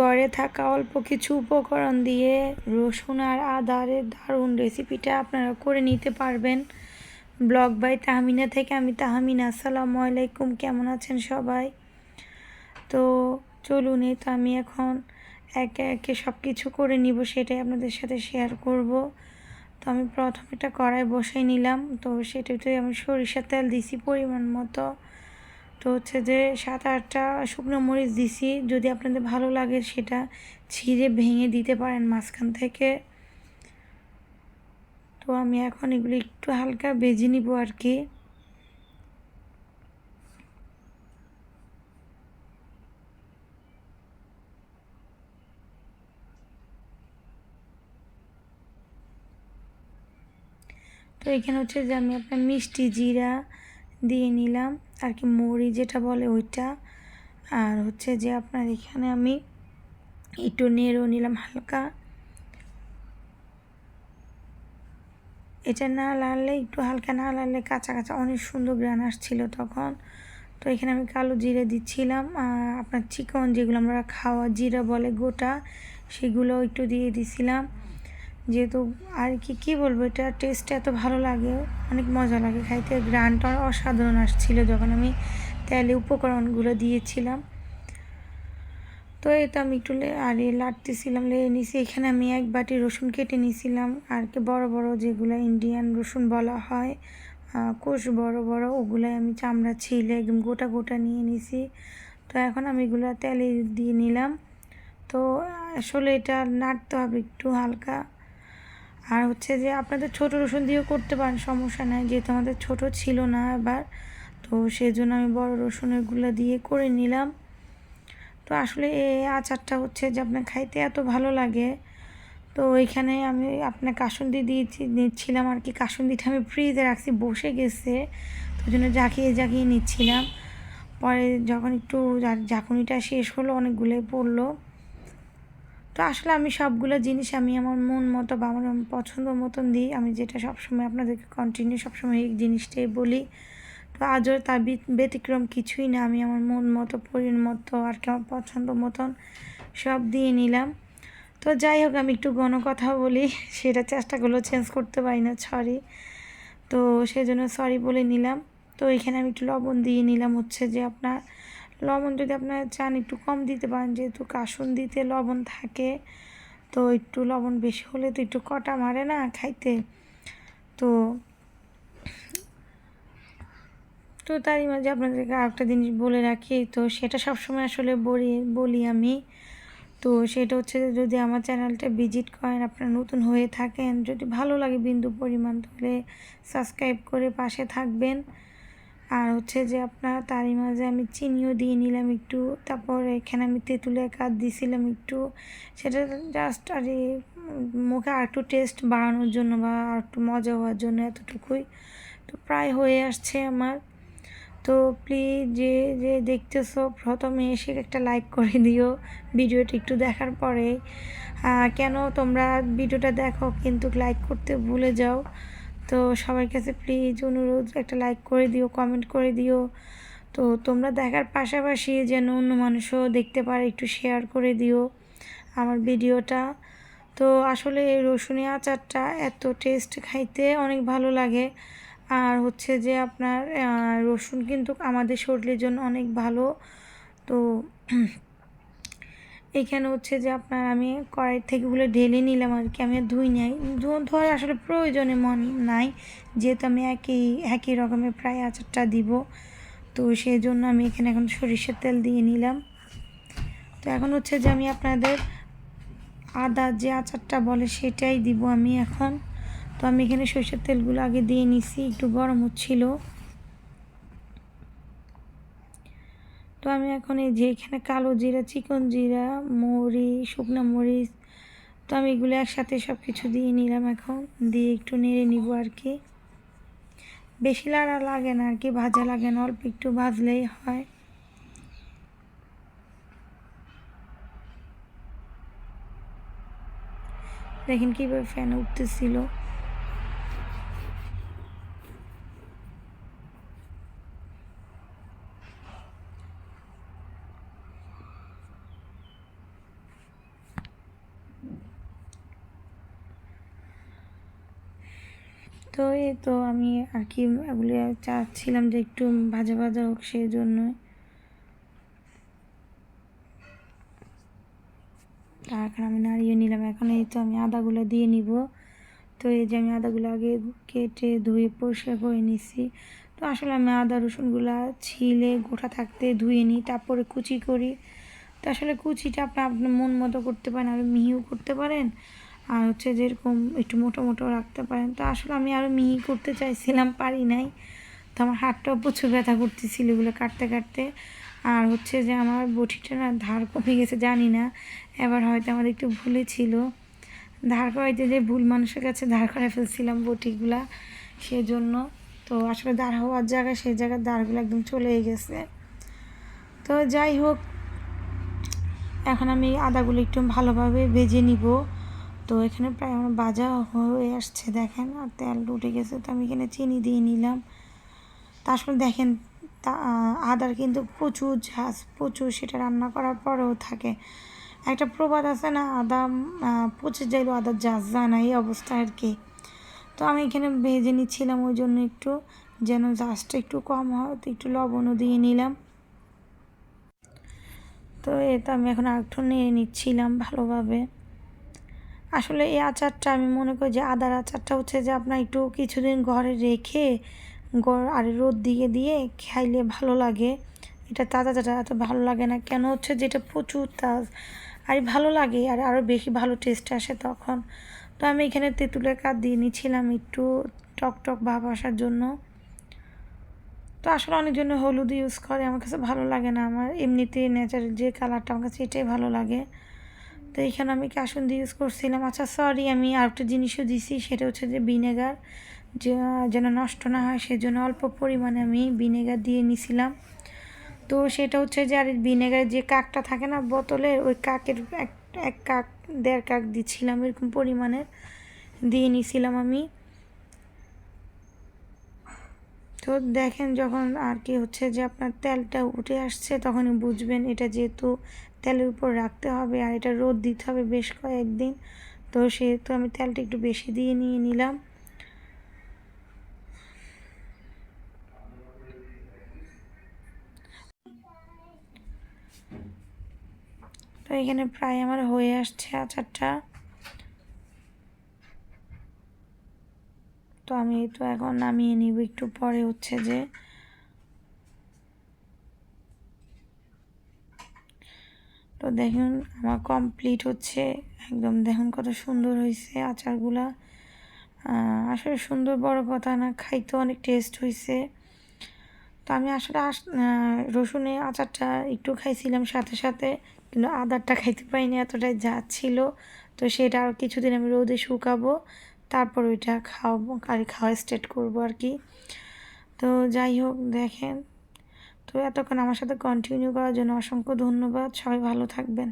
ঘরে থাকা অল্প কিছু উপকরণ দিয়ে রসুন আর আদারের দারুণ রেসিপিটা আপনারা করে নিতে পারবেন। ব্লগ বাই তাহমিনা থেকে আমি তাহমিনা, আসসালামু আলাইকুম, কেমন আছেন সবাই? তো চলুন, এই তো আমি এখন একে একে সব কিছু করে নিব, সেটাই আপনাদের সাথে শেয়ার করব। তো আমি প্রথমে একটা কড়াই বসাই নিলাম, তো সেটাতে আমি সরিষার তেল দিছি পরিমাণ মতো। তো হচ্ছে যে সাত আটটা শুকনো মরিচ দিছি, যদি আপনাদের ভালো লাগে সেটা ছিঁড়ে ভেঙে দিতে পারেন মাঝখান থেকে। তো আমি এখন এগুলো একটু হালকা বেজে নিব আর কি। তো এখানে হচ্ছে যে আমি আপনার মিষ্টি জিরা দিয়ে নিলাম। আর কি মরি যেটা বলে ওইটা। আর হচ্ছে যে আপনার এখানে আমি একটু নেড়েও নিলাম হালকা। এটা না লাড়লে, একটু হালকা না লাড়লে কাঁচা কাঁচা অনেক সুন্দর গ্রান আসছিল তখন। তো এখানে আমি কালো জিরে দিচ্ছিলাম আপনার চিকন যেগুলো আমরা খাওয়া জিরা বলে গোটা, সেগুলো একটু দিয়ে দিছিলাম। যেহেতু আর কি, কী বলব, এটা টেস্ট এত ভালো লাগে, অনেক মজা লাগে খাইতে। গ্রানটা অসাধারণ আসছিল যখন আমি তেলে উপকরণগুলো দিয়েছিলাম। তো তো আমি একটু আর লাটতেছিলাম, লেয়ে নিছি। এখানে আমি এক বাটি রসুন কেটে নিয়েছিলাম আর কি বড় বড় যেগুলো ইন্ডিয়ান রসুন বলা হয় কোষ বড় বড়, ওগুলাই আমি চামড়া ছিলে, একদম গোটা গোটা নিয়ে নিছি। তো এখন আমি এগুলো তেলে দিয়ে নিলাম। তো আসলে এটা নাড়তে হবে একটু হালকা। আর হচ্ছে যে আপনাদের ছোট রসুন দিয়েও করতে পারেন, সমস্যা নাই। যেহেতু আমাদের ছোট ছিল না এবার, তো সেই জন্য আমি বড় রসুনেরগুলো দিয়ে করে নিলাম। তো আসলে এই আচারটা হচ্ছে যে আপনার খাইতে এত ভালো লাগে, তো ওইখানে আমি আপনার কাসুন্দি দিয়েছি, নিচ্ছিলাম আর কি। কাসুন্দিটা আমি ফ্রিজে রাখছি, বসে গেছে, তো জন্য জাকিয়ে জাকিয়ে নিচ্ছিলাম। পরে যখন একটু ঝাঁকুনিটা শেষ হলো, অনেকগুলোই পড়ল। তো আসলে আমি সবগুলো জিনিস আমি আমার মন মতো বা আমার পছন্দ মতন দিই। আমি যেটা সবসময় আপনাদেরকে কন্টিনিউ সবসময় এই জিনিসটাই বলি। তো আজও তার ব্যতিক্রম কিছুই না। আমি আমার মন মতো পরিণ মতো আর কি আমার পছন্দ মতন সব দিয়ে নিলাম। তো যাই হোক, আমি একটু গণ কথা বলি। সেটা চেষ্টাগুলো চেঞ্জ করতে পারি না সরি তো সেজন্য সরি বলে নিলাম। তো এখানে আমি একটু লবণ দিয়ে নিলাম হচ্ছে যে আপনার লবণ যদি আপনারা চান একটু কম দিতে পারেন, যেহেতু কাসুন দিতে লবণ থাকে, তো একটু লবণ বেশি হলে তো একটু কটা মারে না খাইতে। তো তো তারই মাঝে আপনাদেরকে আরেকটা জিনিস বলে রাখি, তো সেটা সবসময় আসলে বলি বলি আমি। তো সেটা হচ্ছে যদি আমার চ্যানেলটা ভিজিট করেন, আপনারা নতুন হয়ে থাকেন, যদি ভালো লাগে বিন্দু পরিমাণ তাহলে সাবস্ক্রাইব করে পাশে থাকবেন। আর হচ্ছে যে আপনার তারই মাঝে আমি চিনিও দিয়ে নিলাম একটু। তারপর এখানে আমি তেঁতুলের কাঠ দিয়েছিলাম একটু। সেটা জাস্ট আর মুখে আর একটু টেস্ট বাড়ানোর জন্য বা আর একটু মজা হওয়ার জন্য এতটুকুই। তো প্রায় হয়ে আসছে আমার। তো প্লিজ যে যে দেখতেছো, প্রথমে এসে একটা লাইক করে দিও ভিডিওটা একটু দেখার পরে। কেন তোমরা ভিডিওটা দেখো কিন্তু লাইক করতে ভুলে যাও? তো সবার কাছে প্লিজ অনুরোধ, একটা লাইক করে দিও কমেন্ট করে দিও। তো তোমরা দেখার পাশাপাশি যেন অন্য মানুষও দেখতে পারে, একটু শেয়ার করে দিও আমার ভিডিওটা। তো আসলে এই রসুনি আচারটা এত টেস্ট খাইতে অনেক ভালো লাগে। আর হচ্ছে যে আপনার রসুন কিন্তু আমাদের শরীরের জন্য অনেক ভালো। তো এখানে হচ্ছে যে আপনার আমি কড়াই থেকে গুলো ঢেলে নিলাম আর কি, আমি ধুই নাই। ধোয়ার আসলে প্রয়োজনে মন নাই, যেহেতু আমি একই একই রকমের প্রায় আচারটা দিব। তো সেই জন্য আমি এখানে এখন সরিষার তেল দিয়ে নিলাম। তো এখন হচ্ছে যে আমি আপনাদের আদা যে আচারটা বলে সেটাই দিব আমি এখন। তো আমি এখানে সরিষার তেলগুলো আগে দিয়ে নিছি, একটু গরম হচ্ছিল। তো আমি এখন এই যে এখানে কালো জিরা, চিকন জিরা, মরি, শুকনো মরিচ, তো আমি এগুলো একসাথে সব কিছু দিয়ে নিলাম এখন। দিয়ে একটু নেড়ে নিব আর কি। বেশি লাড়া লাগে না আর কি, ভাজা লাগে না, অল্প একটু ভাজলেই হয়। দেখেন কীভাবে ফ্যান উঠতেছিল। তো এই তো আমি আর কি এগুলি চাচ্ছিলাম যে একটু ভাজা ভাজা হোক সেই জন্যই এখন আমি নাড়িয়ে নিলাম, এখন এই তো আমি আদাগুলো দিয়ে নিব। তো এই যে আমি আদাগুলো আগে কেটে ধুয়ে পরিষ্কার করে নিছি। তো আসলে আমি আদা, রসুনগুলো ছিলে গোটা থাকতে ধুয়ে নিই, তারপরে কুচি করি। তো আসলে কুচিটা আপনি আপনার মন মতো করতে পারেন আর মিহিও করতে পারেন। আর হচ্ছে যেরকম একটু মোটো মোটো রাখতে পারেন। তো আসলে আমি আরও মিহি করতে চাইছিলাম, পারি নাই। তো আমার হাতটাও প্রচুর ব্যথা করতেছিল এগুলো কাটতে কাটতে। আর হচ্ছে যে আমার বটিটা না ধার কমে গেছে, জানি না। এবার হয়তো আমার একটু ভুলে ছিল। ধার করাইতে যে ভুল মানুষের কাছে ধার করে ফেলছিলাম বটিগুলা, সেজন্য। তো আসলে দাঁড় হওয়ার জায়গায় সেই জায়গার দাঁড়গুলো একদম চলেই গেছে। তো যাই হোক, এখন আমি আদাগুলো একটু ভালোভাবে ভেজে নিব। তো এখানে প্রায় আমার বাজা হয়ে আসছে, দেখেন। আর তেল উঠে গেছে, তো আমি এখানে চিনি দিয়ে নিলাম। তা আসলে দেখেন, তা আদার কিন্তু প্রচুর ঝাঁস প্রচুর সেটা রান্না করার পরেও থাকে। একটা প্রবাদ আছে না, আদা পচে যাইলেও আদার ঝাঁজ যায় না, এই অবস্থা আর কি। তো আমি এখানে ভেজে নিচ্ছিলাম ওই জন্য একটু, যেন ঝাঁজটা একটু কম হয়, তো একটু লবণও দিয়ে নিলাম। তো এটা আমি এখন আরেকটু নিয়ে নিচ্ছিলাম ভালোভাবে। আসলে এই আচারটা আমি মনে করি যে আদার আচারটা হচ্ছে যে আপনার একটু কিছুদিন ঘরে রেখে আর রোদ দিয়ে দিয়ে খাইলে ভালো লাগে। এটা তাজা তাজা এত ভালো লাগে না। কেন হচ্ছে যে এটা প্রচুর তাজ। আর ভালো লাগে আর আরও বেশি ভালো টেস্ট আসে তখন। তো আমি এখানে তেঁতুলের কাঠ দিয়ে নিচ্ছিলাম একটু টক টক ভাব আসার জন্য। তো আসলে অনেকজন হলুদ ইউজ করে। আমার কাছে ভালো লাগে না। আমার এমনিতে ন্যাচারাল যে কালারটা আমার কাছে এটাই ভালো লাগে। তো এখানে আমি কাসুন্দি ইউজ করছিলাম। আচ্ছা সরি আমি আর একটা জিনিসও দিছি, সেটা হচ্ছে যে ভিনেগার যেন নষ্ট না হয়, সেজন্য অল্প পরিমাণে আমি ভিনেগার দিয়ে নিছিলাম। তো সেটা হচ্ছে যে, আর ভিনেগার যে কাকটা থাকে না, বোতলের, ওই কাকের এক এক কাক, দেড় কাক দিচ্ছিলাম এরকম পরিমাণের দিয়ে নিছিলাম আমি। তো দেখেন যখন আর কি হচ্ছে যে আপনার তেলটা উঠে আসছে, তখনই বুঝবেন এটা যেহেতু তেলের উপর রাখতে হবে আর এটা রোদ দিতে হবে বেশ কয়েকদিন। তো সেহেতু আমি তেলটা একটু বেশি দিয়ে নিয়ে নিলাম। তো এখানে প্রায় আমার হয়ে আসছে আচারটা। তো আমি তো এখন নামিয়ে নিব একটু পরে হচ্ছে যে। তো দেখুন, আমার কমপ্লিট হচ্ছে। একদম দেখুন কত সুন্দর হয়েছে আচারগুলা। আসলে সুন্দর বড় কথা না খাইতে অনেক টেস্ট হয়েছে তো আমি আসলে আস রসুনের আচারটা একটু খাইছিলাম সাথে সাথে, কিন্তু আদারটা খাইতে পাইনি এতটাই যা ছিল। তো সেটা আর কিছুদিন আমি রোদে শুকাবো। তারপর ওইটা খাওয়াবো, আর খাওয়া স্টার্ট করব আর কি। তো যাই হোক, দেখেন। তো এতক্ষণ আমার সাথে কন্টিনিউ করার জন্য অসংখ্য ধন্যবাদ। সবাই ভালো থাকবেন।